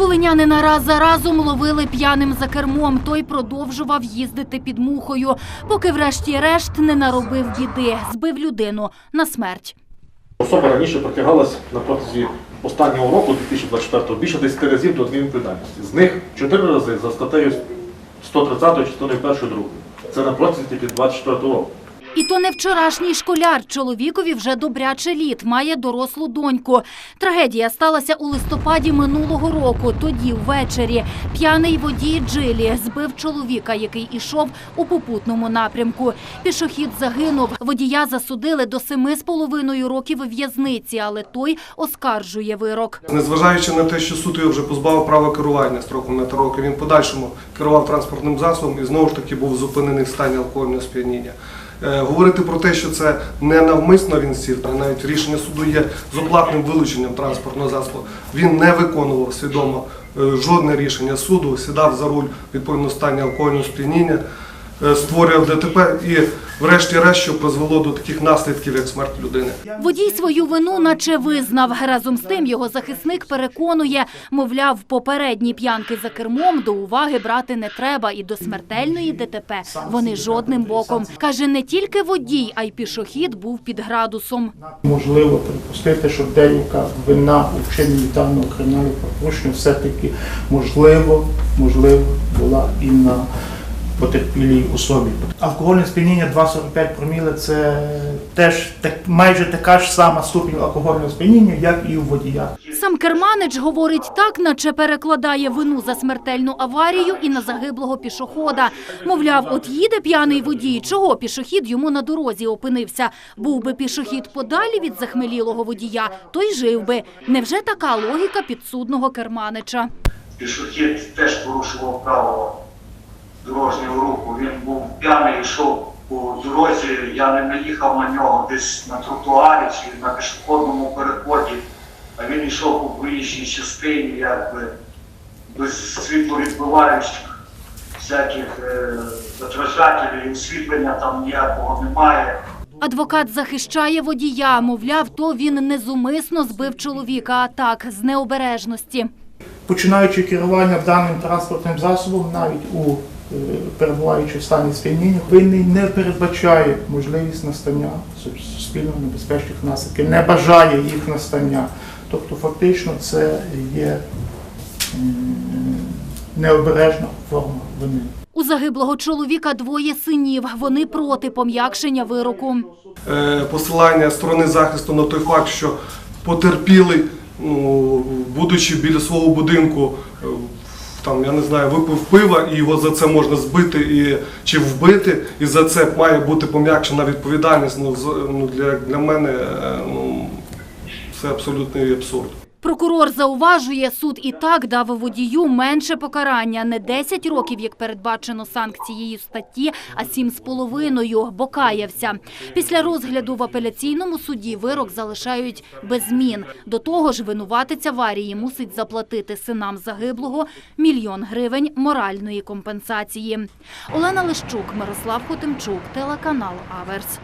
Волинянина раз за разом ловили п'яним за кермом. Той продовжував їздити під мухою, поки врешті-решт не наробив біди, збив людину на смерть. Особа раніше притягалась на протязі останнього року, 2024 більше 10 разів до адмінвідповідальності. З них 4 рази за статтею 130 частиною 1 2. Це на протязі тільки 24 року. І то не вчорашній школяр. Чоловікові вже добряче літ, має дорослу доньку. Трагедія сталася у листопаді минулого року. Тоді ввечері п'яний водій Джилі збив чоловіка, який ішов у попутному напрямку. Пішохід загинув. Водія засудили до семи з половиною років в'язниці, але той оскаржує вирок. Незважаючи на те, що суд його вже позбавив права керування строком на три роки, він подальшому керував транспортним засобом і знову ж таки був зупинений в стані алкогольного сп'яніння. Е, Говорити про те, що це не навмисно він сів, а навіть рішення суду є з оплатним вилученням транспортного засобу. Він не виконував свідомо е, жодне рішення суду, сідав за руль відповідно стані алкогольного сп'яніння, створював ДТП і, врешті-решт, що призвело до таких наслідків, як смерть людини. Водій свою вину наче визнав. Разом з тим його захисник переконує, мовляв, попередні п'янки за кермом до уваги брати не треба і до смертельної ДТП вони жодним боком. Каже, не тільки водій, а й пішохід був під градусом. Можливо припустити, що деяка вина у вчиненні даного кримінального правопорушення все-таки можливо, можливо була і на потерпілій особі. Алкогольне сп'яніння 2,45 проміли це теж так, майже така ж сама ступінь алкогольного сп'яніння, як і у водія. Сам керманич говорить так, наче перекладає вину за смертельну аварію і на загиблого пішохода. Мовляв, от їде п'яний водій, чого пішохід йому на дорозі опинився. Був би пішохід подалі від захмелілого водія, той жив би. Невже така логіка підсудного керманича? пішохід теж порушував правила дорожнього руху. Він був п'яний, йшов по дорозі, я не наїхав на нього десь на тротуарі чи на пішохідному переході, а він йшов по проїжджій частині, якби без світловідбиваючих всяких е, отражателів, освітлення там ніякого немає. Адвокат захищає водія, мовляв, то він незумисно збив чоловіка, а так, з необережності. Починаючи керування даним транспортним засобом, навіть у перебуваючи в стані сп'яніння, винний не передбачає можливість настання суспільно небезпечних наслідків, не бажає їх настання. Тобто, фактично, це є необережна форма вини. У загиблого чоловіка двоє синів. Вони проти пом'якшення вироку. е, посилання сторони захисту на той факт, що потерпілий, ну, будучи біля свого будинку, е, там, я не знаю, випив пива, і його за це можна збити і, чи вбити, і за це має бути пом'якшена відповідальність. Ну, ну, для, для мене е, ну, це абсолютний абсурд. Прокурор зауважує, суд і так дав водію менше покарання. Не 10 років, як передбачено санкцією статті, а 7 з половиною, бо каявся. Після розгляду в апеляційному суді вирок залишають без змін. До того ж, винуватець аварії мусить заплатити синам загиблого мільйон гривень моральної компенсації. Олена Лищук, Мирослав Хотимчук, телеканал Аверс.